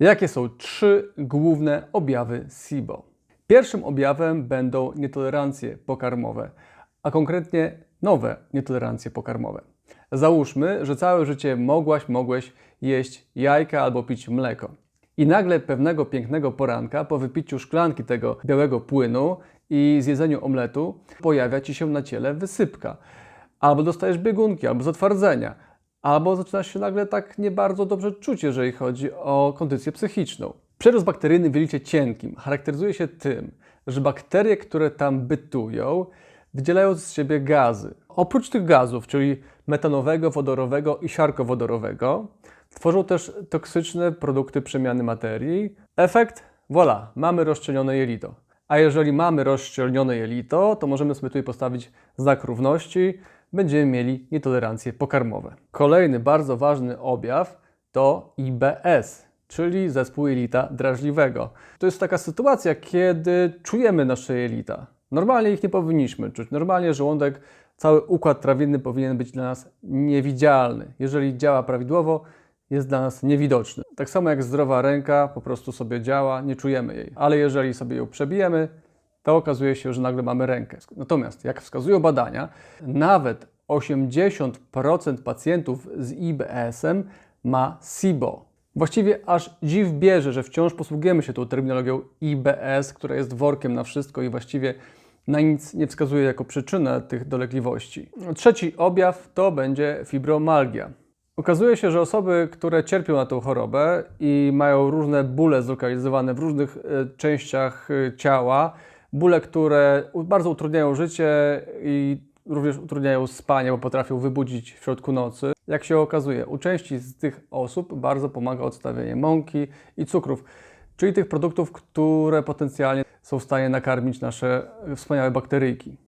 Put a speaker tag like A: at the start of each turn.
A: Jakie są trzy główne objawy SIBO? Pierwszym objawem będą nietolerancje pokarmowe, a konkretnie nowe nietolerancje pokarmowe. Załóżmy, że całe życie mogłaś, mogłeś jeść jajka albo pić mleko. I nagle pewnego pięknego poranka, po wypiciu szklanki tego białego płynu i zjedzeniu omletu, pojawia ci się na ciele wysypka. Albo dostajesz biegunki, albo zatwardzenia, albo zaczynasz się nagle tak nie bardzo dobrze czuć, jeżeli chodzi o kondycję psychiczną. Przerost bakteryjny w jelicie cienkim charakteryzuje się tym, że bakterie, które tam bytują, wydzielają z siebie gazy. Oprócz tych gazów, czyli metanowego, wodorowego i siarkowodorowego, tworzą też toksyczne produkty przemiany materii. Efekt? Voilà, mamy rozszczelnione jelito. A jeżeli mamy rozszczelnione jelito, to możemy sobie tutaj postawić znak równości, będziemy mieli nietolerancje pokarmowe. Kolejny bardzo ważny objaw to IBS, czyli zespół jelita drażliwego. To jest taka sytuacja, kiedy czujemy nasze jelita. Normalnie ich nie powinniśmy czuć. Normalnie żołądek, cały układ trawienny powinien być dla nas niewidzialny. Jeżeli działa prawidłowo, jest dla nas niewidoczny. Tak samo jak zdrowa ręka po prostu sobie działa, nie czujemy jej. Ale jeżeli sobie ją przebijemy, to okazuje się, że nagle mamy rękę. Natomiast, jak wskazują badania, nawet 80% pacjentów z IBS-em ma SIBO. Właściwie aż dziw bierze, że wciąż posługujemy się tą terminologią IBS, która jest workiem na wszystko i właściwie na nic nie wskazuje jako przyczynę tych dolegliwości. Trzeci objaw to będzie fibromalgia. Okazuje się, że osoby, które cierpią na tą chorobę i mają różne bóle zlokalizowane w różnych e, częściach e, ciała, bóle, które bardzo utrudniają życie i również utrudniają spanie, bo potrafią wybudzić w środku nocy. Jak się okazuje, u części z tych osób bardzo pomaga odstawienie mąki i cukrów, czyli tych produktów, które potencjalnie są w stanie nakarmić nasze wspaniałe bakteryjki.